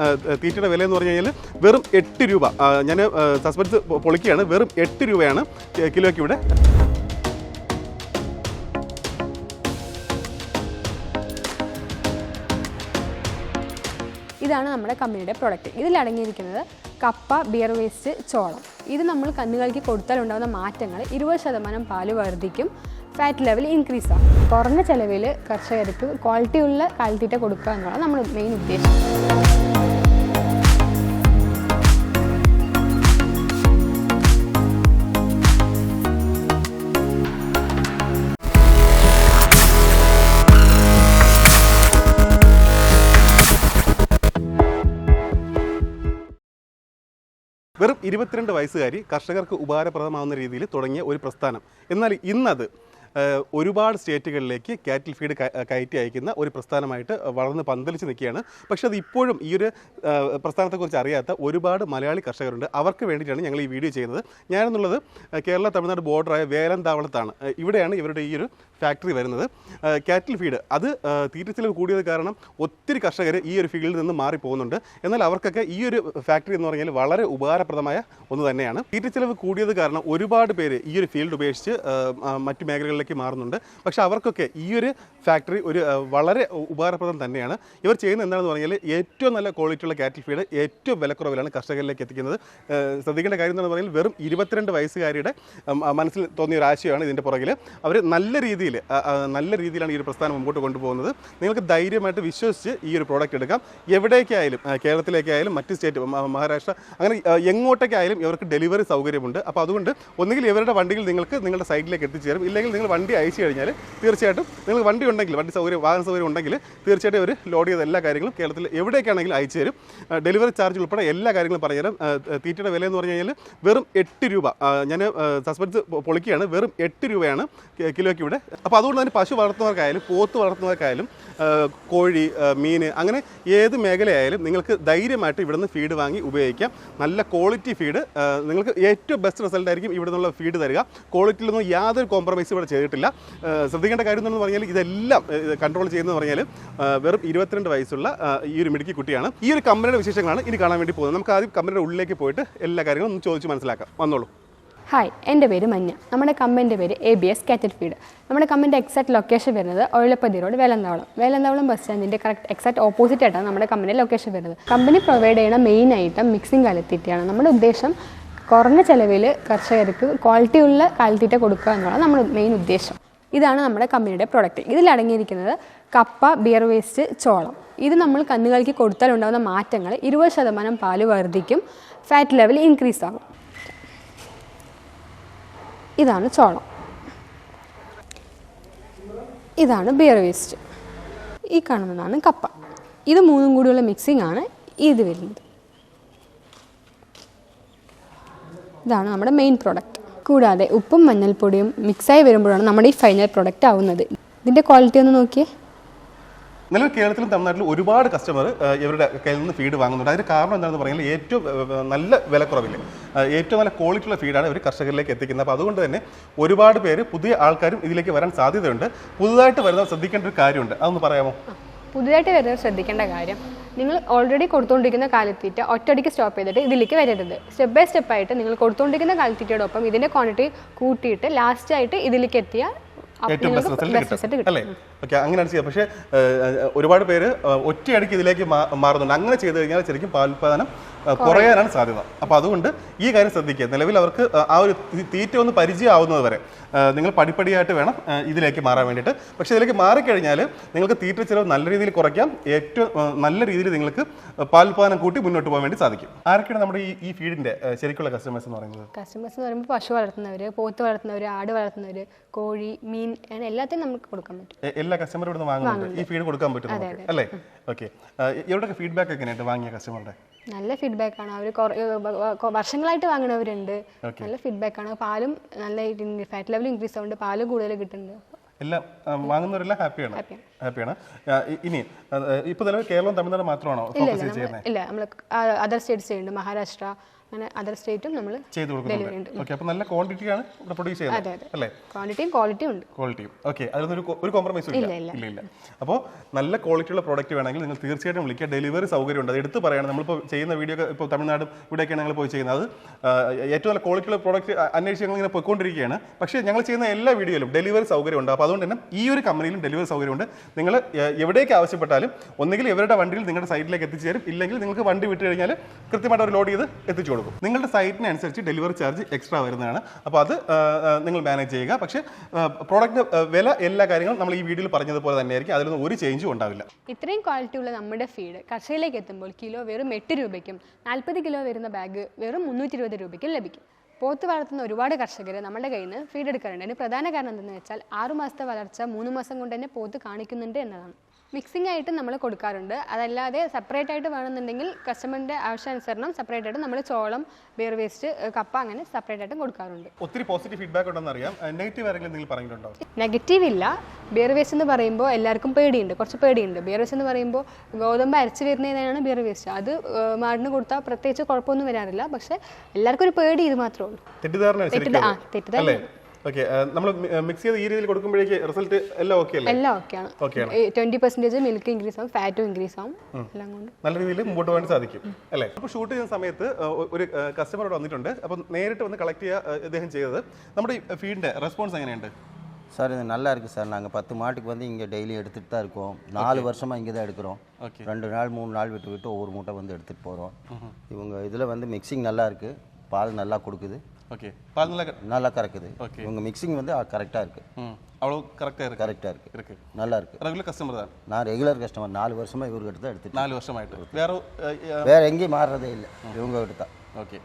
തീറ്റയുടെ വില എന്ന് പറഞ്ഞു കഴിഞ്ഞാൽ വെറും എട്ട് രൂപ. ഞാൻ സസ്പെൻസ് പൊളിക്കുകയാണ്. വെറും എട്ട് രൂപയാണ് കിലോയ്ക്ക് ഇവിടെ. ഇതാണ് നമ്മുടെ കമ്പനിയുടെ പ്രൊഡക്റ്റ് ഇതിലടങ്ങിയിരിക്കുന്നത് കപ്പ ബിയർ വേസ്റ്റ് ചോളം. ഇത് നമ്മൾ കന്നുകാലിക്ക് കൊടുത്താൽ ഉണ്ടാകുന്ന മാറ്റങ്ങൾ ഇരുപത് ശതമാനം പാൽ വർദ്ധിക്കും ഫാറ്റ് ലെവൽ ഇൻക്രീസ് ആകും കുറഞ്ഞ ചിലവിൽ കർഷകർക്ക് ക്വാളിറ്റിയുള്ള കാലിത്തീറ്റ കൊടുക്കുക എന്നുള്ളത് നമ്മൾ മെയിൻ ഉദ്ദേശം. വെറും ഇരുപത്തിരണ്ട് വയസ്സുകാരി കർഷകർക്ക് ഉപകാരപ്രദമാവുന്ന രീതിയിൽ തുടങ്ങിയ ഒരു പ്രസ്ഥാനം. എന്നാൽ ഇന്നത് ഒരുപാട് സ്റ്റേറ്റുകളിലേക്ക് കാറ്റിൽ ഫീഡ് കയറ്റി അയക്കുന്ന ഒരു പ്രസ്ഥാനമായിട്ട് വളർന്ന് പന്തലിച്ച് നിൽക്കുകയാണ്. പക്ഷേ അത് ഇപ്പോഴും ഈ ഒരു പ്രസ്ഥാനത്തെക്കുറിച്ച് അറിയാത്ത ഒരുപാട് മലയാളി കർഷകരുണ്ട്. അവർക്ക് വേണ്ടിയിട്ടാണ് ഞങ്ങൾ ഈ വീഡിയോ ചെയ്യുന്നത്. ഞാനെന്നുള്ളത് കേരള തമിഴ്നാട് ബോർഡറായ വേലന്താവളത്താണ്. ഇവിടെയാണ് ഇവരുടെ ഈ ഒരു ഫാക്ടറി വരുന്നത്. കാറ്റിൽ ഫീഡ് അത് തീറ്റ ചിലവ് കൂടിയത് കാരണം ഒത്തിരി കർഷകർ ഈ ഒരു ഫീൽഡിൽ നിന്ന് മാറി പോകുന്നുണ്ട് എന്നാൽ അവർക്കൊക്കെ ഈ ഒരു ഫാക്ടറി എന്ന് പറഞ്ഞാൽ വളരെ ഉപകാരപ്രദമായ ഒന്ന് തന്നെയാണ്. തീറ്റ ചിലവ് കൂടിയത് കാരണം ഒരുപാട് പേര് ഈ ഒരു ഫീൽഡ് ഉപേക്ഷിച്ച് മറ്റു മേഖലകളിലേക്ക് മാറുന്നുണ്ട്. പക്ഷേ അവർക്കൊക്കെ ഈ ഒരു ഫാക്ടറി ഒരു വളരെ ഉപകാരപ്രദം തന്നെയാണ്. ഇവർ ചെയ്യുന്ന എന്താണെന്ന് പറഞ്ഞാൽ ഏറ്റവും നല്ല ക്വാളിറ്റിയുള്ള കാറ്റിൽ ഫീഡ് ഏറ്റവും വിലക്കുറവിലാണ് കർഷകരിലേക്ക് എത്തിക്കുന്നത്. ശ്രദ്ധിക്കേണ്ട കാര്യം എന്ന് പറഞ്ഞാൽ വെറും ഇരുപത്തിരണ്ട് വയസ്സുകാരിയുടെ മനസ്സിൽ തോന്നിയ ഒരു ആശയമാണ് ഇതിന്റെ പുറകിൽ അവർ നല്ല രീതിയിൽ നല്ല രീതിയിലാണ് ഈ ഒരു പ്രസ്ഥാനം മുമ്പോട്ട് കൊണ്ടുപോകുന്നത്. നിങ്ങൾക്ക് ധൈര്യമായിട്ട് വിശ്വസിച്ച് ഈ ഒരു പ്രോഡക്റ്റ് എടുക്കാം. എവിടേക്കായാലും കേരളത്തിലേക്കായാലും മറ്റ് സ്റ്റേറ്റ് മഹാരാഷ്ട്ര അങ്ങനെ എങ്ങോട്ടേക്കായാലും ഇവർക്ക് ഡെലിവറി സൗകര്യമുണ്ട്. അപ്പോൾ അതുകൊണ്ട് ഒന്നുകിൽ ഇവരുടെ വണ്ടിയിൽ നിങ്ങൾക്ക് നിങ്ങളുടെ സൈഡിലേക്ക് എത്തിച്ചേരും. ഇല്ലെങ്കിൽ നിങ്ങൾ വണ്ടി അയച്ചു കഴിഞ്ഞാൽ തീർച്ചയായിട്ടും നിങ്ങൾ വണ്ടി ഉണ്ടെങ്കിൽ വണ്ടി സൗകര്യം വാഹന സൗകര്യം ഉണ്ടെങ്കിൽ തീർച്ചയായിട്ടും അവർ ലോഡ് ചെയ്ത എല്ലാ കാര്യങ്ങളും കേരളത്തിൽ എവിടേക്കാണെങ്കിലും അയച്ചു തരും. ഡെലിവറി ചാർജ് ഉൾപ്പെടെ എല്ലാ കാര്യങ്ങളും പറഞ്ഞുതരാം തീറ്റയുടെ വില എന്ന് പറഞ്ഞു കഴിഞ്ഞാൽ വെറും എട്ട് രൂപ. ഞാൻ സസ്പെൻസ് പൊളിക്കുകയാണ്. വെറും എട്ട് രൂപയാണ് കിലോയ്ക്ക് ഇവിടെ അപ്പോൾ അതുകൊണ്ട് തന്നെ പശു വളർത്തുന്നവർക്കായാലും പോത്ത് വളർത്തുന്നവർക്കായാലും കോഴി മീൻ അങ്ങനെ ഏത് മേഖലയായാലും നിങ്ങൾക്ക് ധൈര്യമായിട്ട് ഇവിടുന്ന് ഫീഡ് വാങ്ങി ഉപയോഗിക്കാം. നല്ല ക്വാളിറ്റി ഫീഡ് നിങ്ങൾക്ക് ഏറ്റവും ബെസ്റ്റ് റിസൾട്ട് ആയിരിക്കും ഇവിടെ നിന്നുള്ള ഫീഡ് തരിക. ക്വാളിറ്റിയിലൊന്നും യാതൊരു കോംപ്രമൈസ് ഇവിടെ ചെയ്തിട്ടില്ല. ശ്രദ്ധിക്കേണ്ട കാര്യം എന്ന് പറഞ്ഞാൽ ഇതെല്ലാം കൺട്രോൾ ചെയ്യുന്നത് പറഞ്ഞാൽ വെറും ഇരുപത്തിരണ്ട് വയസ്സുള്ള ഈ ഒരു മിടുക്കി കുട്ടിയാണ്. ഈ ഒരു കമ്പനിയുടെ വിശേഷങ്ങളാണ് ഇനി കാണാൻ വേണ്ടി പോകുന്നത്. നമുക്ക് ആദ്യം കമ്പനിയുടെ ഉള്ളിലേക്ക് പോയിട്ട് എല്ലാ കാര്യങ്ങളും ഒന്ന് ചോദിച്ച് മനസ്സിലാക്കാം. വന്നോളൂ. ഹായ് എന്റെ പേര് മഞ്ഞ. നമ്മുടെ കമ്പനിന്റെ പേര് A B S cattle feed നമ്മുടെ കമ്പനിന്റെ എക്സാക്ട് ലൊക്കേഷൻ വരുന്നത് ഒഴിലപ്പതി റോഡ് വേലന്താവളം. വേലന്താവളം ബസ് സ്റ്റാൻഡിന്റെ കറക്റ്റ് എക്സാക്ട് ഓപ്പോസിറ്റ് ആയിട്ടാണ് നമ്മുടെ കമ്പനിയുടെ ലൊക്കേഷൻ വരുന്നത്. കമ്പനി പ്രൊവൈഡ് ചെയ്യുന്ന മെയിൻ ഐറ്റം മിക്സിംഗ് കാലിത്തീറ്റയാണ് നമ്മുടെ ഉദ്ദേശം കുറഞ്ഞ ചിലവിൽ കർഷകർക്ക് ക്വാളിറ്റിയുള്ള കാലിത്തീറ്റ കൊടുക്കുക എന്നുള്ളത് നമ്മുടെ മെയിൻ ഉദ്ദേശം. ഇതാണ് നമ്മുടെ കമ്പനിയുടെ പ്രൊഡക്റ്റ് ഇതിലടങ്ങിയിരിക്കുന്നത് കപ്പ ബിയർ വേസ്റ്റ് ചോളം. ഇത് നമ്മൾ കന്നുകാലിക്ക് കൊടുത്താലുണ്ടാകുന്ന മാറ്റങ്ങൾ ഇരുപത് ശതമാനം പാൽ വർദ്ധിക്കും ഫാറ്റ് ലെവൽ ഇൻക്രീസ് ആകും. ഇതാണ് ചോളം. ഇതാണ് ബിയർ വേസ്റ്റ് ഈ കാണുന്നതാണ് കപ്പ. ഇത് മൂന്നും കൂടിയുള്ള മിക്സിംഗ് ആണ് ഇത് വരുന്നത്. ഇതാണ് നമ്മുടെ മെയിൻ പ്രോഡക്റ്റ് കൂടാതെ ഉപ്പും മഞ്ഞൾപ്പൊടിയും മിക്സായി വരുമ്പോഴാണ് നമ്മുടെ ഈ ഫൈനൽ പ്രോഡക്റ്റ് ആവുന്നത്. ഇതിന്റെ ക്വാളിറ്റി ഒന്ന് നോക്കിയേ. നിലവിൽ കേരളത്തിലും തമിഴ്നാട്ടിലും ഒരുപാട് കസ്റ്റമർ ഇവരുടെ കയ്യിൽ നിന്ന് ഫീഡ് വാങ്ങുന്നുണ്ട്. അതിന് കാരണം എന്താണെന്ന് പറഞ്ഞാൽ ഏറ്റവും നല്ല വിലക്കുറവിൽ ഏറ്റവും നല്ല ക്വാളിറ്റിയുള്ള ഫീഡാണ് ഇവർ കർഷകരിലേക്ക് എത്തിക്കുന്നത്. അപ്പോൾ അതുകൊണ്ട് തന്നെ ഒരുപാട് പേര് പുതിയ ആൾക്കാരും ഇതിലേക്ക് വരാൻ സാധ്യതയുണ്ട്. പുതുതായിട്ട് വരുന്നവർ ശ്രദ്ധിക്കേണ്ട ഒരു കാര്യമുണ്ട്. അതൊന്ന് പറയാമോ? പുതുതായിട്ട് വരുന്നവർ ശ്രദ്ധിക്കേണ്ട കാര്യം നിങ്ങൾ ഓൾറെഡി കൊടുത്തുകൊണ്ടിരിക്കുന്ന കാലിത്തീറ്റ ഒറ്റയടിക്ക് സ്റ്റോപ്പ് ചെയ്തിട്ട് ഇതിലേക്ക് വരരുത്. സ്റ്റെപ്പ് ബൈ സ്റ്റെപ്പ് ആയിട്ട് നിങ്ങൾ കൊടുത്തുകൊണ്ടിരിക്കുന്ന കാലിത്തീറ്റയോടൊപ്പം ഇതിന്റെ ക്വാണ്ടിറ്റി കൂട്ടിയിട്ട് ലാസ്റ്റായിട്ട് ഇതിലേക്ക് എത്തിയാൽ ഏറ്റവും ബെസ്റ്റ് റിസൾട്ട് കിട്ടും. അല്ലേ? ഓക്കെ അങ്ങനെയാണ് ചെയ്യുക. പക്ഷേ ഒരുപാട് പേര് ഒറ്റയടിക്ക് ഇതിലേക്ക് മാറുന്നുണ്ട്. അങ്ങനെ ചെയ്ത് കഴിഞ്ഞാൽ ശരിക്കും പാലുൽപാദനം കുറയാനാണ് സാധ്യത. അപ്പോൾ അതുകൊണ്ട് ഈ കാര്യം ശ്രദ്ധിക്കുക. നിലവിൽ അവർക്ക് ആ ഒരു തീറ്റ ഒന്ന് പരിചയമാവുന്നത് വരെ നിങ്ങൾ പടിപ്പടിയായിട്ട് വേണം ഇതിലേക്ക് മാറാൻ വേണ്ടിയിട്ട്. പക്ഷേ ഇതിലേക്ക് മാറിക്കഴിഞ്ഞാൽ നിങ്ങൾക്ക് തീറ്റ ചിലവ് നല്ല രീതിയിൽ കുറയ്ക്കാം. ഏറ്റവും നല്ല രീതിയിൽ നിങ്ങൾക്ക് പാലുൽപാദനം കൂട്ടി മുന്നോട്ട് പോകാൻ വേണ്ടി സാധിക്കും. ആരൊക്കെയാണ് നമ്മുടെ ഈ ഈ ഫീഡിന്റെ ശരിക്കുള്ള കസ്റ്റമേഴ്സ് എന്ന് പറയുന്നത്? കസ്റ്റമേഴ്സ് എന്ന് പറയുമ്പോൾ പശു വളർത്തുന്നവർ പോത്ത് വളർത്തുന്നവർ ആട് വളർത്തുന്നവർ കോഴി മീൻ എല്ലാത്തിനും നമുക്ക് കൊടുക്കാൻ പറ്റും. എല്ലാ കസ്റ്റമറും ഇവിടെ നിന്ന് വാങ്ങുന്നുണ്ട്. ഈ ഫീഡ് കൊടുക്കാൻ പറ്റും അല്ലേ? ഓക്കെ എവിടെയൊക്കെ ഫീഡ്ബാക്ക് എങ്ങനെയായിട്ട് വാങ്ങിയ കസ്റ്റമറുടെ നല്ല ഫീഡ്ബാക്ക് ആണ്. അവർ വർഷങ്ങളായിട്ട് വാങ്ങണവരുണ്ട്. നല്ല ഫീഡ്ബാക്ക് ആണ്. പാലും നല്ല ഫാറ്റ് ലെവൽ ഇൻക്രീസ് ആവുന്നുണ്ട്. പാലും കൂടുതൽ കിട്ടുന്നുണ്ട്. എല്ലാം വാങ്ങുന്നവരെല്ലാം ഹാപ്പിയാണ് ഹാപ്പിയാണ് ഇനി ഇപ്പൊ നിലവിൽ കേരളം തമിഴ്നാട് മാത്രമാണോ ഫോക്കസ് ചെയ്യുന്നത് ഇല്ല നമ്മൾ അതർ സ്റ്റേറ്റ്സ് ചെയ്യുന്നുണ്ട്. മഹാരാഷ്ട്ര അങ്ങനെ അതർ സ്റ്റേറ്റും നമ്മൾ ചെയ്തു കൊടുക്കുന്നുണ്ട്. ഓക്കെ അപ്പോൾ നല്ല ക്വാണ്ടിറ്റിയാണ് ഇവിടെ പ്രൊഡ്യൂസ് ചെയ്യുന്നത്. അല്ലേ? ക്വാണ്ടിറ്റിയും ക്വാളിറ്റിയും ഉണ്ട്. ക്വാളിറ്റിയും ഓക്കെ അതിലൊന്നും ഒരു കോംപ്രമൈസും ഇല്ല. ഇല്ല, ഇല്ല. അപ്പോൾ നല്ല ക്വാളിറ്റിയുള്ള പ്രോഡക്റ്റ് വേണമെങ്കിൽ നിങ്ങൾ തീർച്ചയായിട്ടും വിളിക്കുക. ഡെലിവറി സൗകര്യം ഉണ്ട്. അത് എടുത്ത് പറയണം. നമ്മളിപ്പോൾ ചെയ്യുന്ന വീഡിയോ ഇപ്പോൾ തമിഴ്നാടും ഇവിടെയൊക്കെയാണ് ഞങ്ങൾ പോയി ചെയ്യുന്നത്. അത് ഏറ്റവും നല്ല ക്വാളിറ്റിയുള്ള പ്രോഡക്റ്റ് അന്വേഷിച്ച് ഞങ്ങൾ ഇങ്ങനെ പോയിക്കൊണ്ടിരിക്കുകയാണ്. പക്ഷേ ഞങ്ങൾ ചെയ്യുന്ന എല്ലാ വീഡിയോയിലും ഡെലിവറി സൗകര്യം ഉണ്ട്. അപ്പോൾ അതുകൊണ്ട് തന്നെ ഈ ഒരു കമ്പനിയിലും ഡെലിവറി സൗകര്യമുണ്ട് നിങ്ങൾ എവിടേക്ക് ആവശ്യപ്പെട്ടാലും ഒന്നുകിൽ ഇവരുടെ വണ്ടിയിൽ നിങ്ങളുടെ സൈറ്റിലേക്ക് എത്തിച്ചേരും. ഇല്ലെങ്കിൽ നിങ്ങൾക്ക് വണ്ടി വിട്ട് കഴിഞ്ഞാൽ കൃത്യമായിട്ട് അവർ ലോഡ് ചെയ്ത് എത്തിച്ചു കൊടുക്കും. നിങ്ങളുടെ സൈറ്റിനനുസരിച്ച് ഡെലിവറി ചാർജ് എക്സ്ട്രാ വരുന്നതാണ്. അപ്പോൾ അത് നിങ്ങൾ മാനേജ് ചെയ്യുക. പക്ഷേ പ്രോഡക്റ്റ് വില എല്ലാ കാര്യങ്ങളും നമ്മൾ ഈ വീഡിയോയിൽ പറഞ്ഞതുപോലെ തന്നെയായിരിക്കും. അതിലൊന്നും ഒരു ചേഞ്ചും ഉണ്ടാവില്ല. ഇത്രയും ക്വാളിറ്റി ഉള്ള നമ്മുടെ ഫീഡ് കർഷകയിലേക്ക് എത്തുമ്പോൾ കിലോ വെറും എട്ട് രൂപയ്ക്കും നാൽപ്പത് കിലോ വരുന്ന ബാഗ് വെറും മുന്നൂറ്റി ഇരുപത് രൂപയ്ക്കും ലഭിക്കും. പോത്ത് വളർത്തുന്ന ഒരുപാട് കർഷകർ നമ്മുടെ കയ്യിൽ നിന്ന് ഫീഡ് എടുക്കാറുണ്ട്. അതിന് പ്രധാന കാരണം എന്തെന്ന് വെച്ചാൽ ആറുമാസത്തെ വളർച്ച മൂന്ന് മാസം കൊണ്ട് തന്നെ പോത്ത് കാണിക്കുന്നുണ്ട് എന്നതാണ്. മിക്സിംഗ് ആയിട്ട് നമ്മൾ കൊടുക്കാറുണ്ട്. അതല്ലാതെ സെപ്പറേറ്റ് ആയിട്ട് വേണമെന്നുണ്ടെങ്കിൽ കസ്റ്റമറിന്റെ ആവശ്യാനുസരണം സെപ്പറേറ്റ് ആയിട്ട് നമ്മൾ ചോളം ബിയർ വേസ്റ്റ് കപ്പ അങ്ങനെ സെപ്പറേറ്റ് ആയിട്ട് കൊടുക്കാറുണ്ട്. ഒത്തിരി പോസിറ്റീവ് ഫീഡ്ബാക്ക് ഉണ്ടെന്ന് അറിയാം. നെഗറ്റീവ് ആരെങ്കിലും നിങ്ങൾ പറഞ്ഞിട്ടുണ്ടോ നെഗറ്റീവ് ഇല്ല. ബിയർ വേസ്റ്റ് എന്ന് പറയുമ്പോൾ എല്ലാവർക്കും പേടിയുണ്ട്. കുറച്ച് പേടിയുണ്ട്. ബിയർ വേസ്റ്റ് എന്ന് പറയുമ്പോൾ ഗോതമ്പ് അരച്ച് വരുന്നതിനാണ് ബിയർ വേസ്റ്റ് അത് മാടിന് കൊടുത്താൽ പ്രത്യേകിച്ച് കുഴപ്പമൊന്നും വരാറില്ല. പക്ഷേ എല്ലാവർക്കും ഒരു പേടി ഇത് മാത്രമേ ഉള്ളൂ. തെറ്റിദ്ധാരണ തെറ്റിദ്ധാരണ. അല്ലേ ഓക്കെ നമ്മൾ മിക്സ് ചെയ്ത് ഈ രീതിയിൽ കൊടുക്കുമ്പോഴേക്ക് റിസൾട്ട് എല്ലാം ഓക്കെ അല്ലേ എല്ലാം ഓക്കെയാണ് ഓക്കെയാണ് ട്വൻറ്റി പെർസെൻറ്റേജ് മിൽക്ക് ഇൻക്രീസ് ആവും ഫാറ്റും ഇൻക്രീസ് ആവും എല്ലാം കൊണ്ട് നല്ല രീതിയിൽ മുമ്പോട്ട് പോകാൻ സാധിക്കും അല്ലേ അപ്പോൾ ഷൂട്ട് ചെയ്യുന്ന സമയത്ത് ആ, ഒ- ഒരു കസ്റ്റമർ ഇവിടെ വന്നിട്ടുണ്ട് അപ്പം നേരിട്ട് വന്ന് കളക്ട് ചെയ്യുക ആ, ഇദ്ദേഹം ചെയ്തത് നമ്മുടെ ഈ ഫീഡിന്റെ റെസ്പോൺസ് എങ്ങനെയുണ്ട് சார் இது நல்லா இருக்குது சார் நாங்கள் பத்து மாட்டுக்கு வந்து இங்கே டெய்லி எடுத்துகிட்டு தான் இருக்கோம் நாலு வருஷமாக இங்கே தான் எடுக்கிறோம் ஓகே ரெண்டு நாள் மூணு நாள் விட்டு விட்டு ஒவ்வொரு மூட்டை வந்து எடுத்துகிட்டு போகிறோம் இவங்க இதில் வந்து மிக்சிங் நல்லா இருக்குது பால் நல்லா கொடுக்குது ஓகே பால் நல்லா கறக்குது. Okay. இவங்க மிக்சிங் வந்து கரெக்டாக இருக்குது ம். அவ்வளோ கரெக்டாக இருக்கு. கரெக்டாக இருக்குது இருக்கு. நல்லா இருக்குது ரெகுலர் கஸ்டமர் தான். நான் ரெகுலர் கஸ்டமர் நாலு வருஷமாக இவர்கிட்ட தான் எடுத்துட்டு நாலு வருஷமாயிட்டு. வேற வேறு எங்கேயும் மாறுறதே இல்லை. இவங்க கிட்ட தான். ஓகே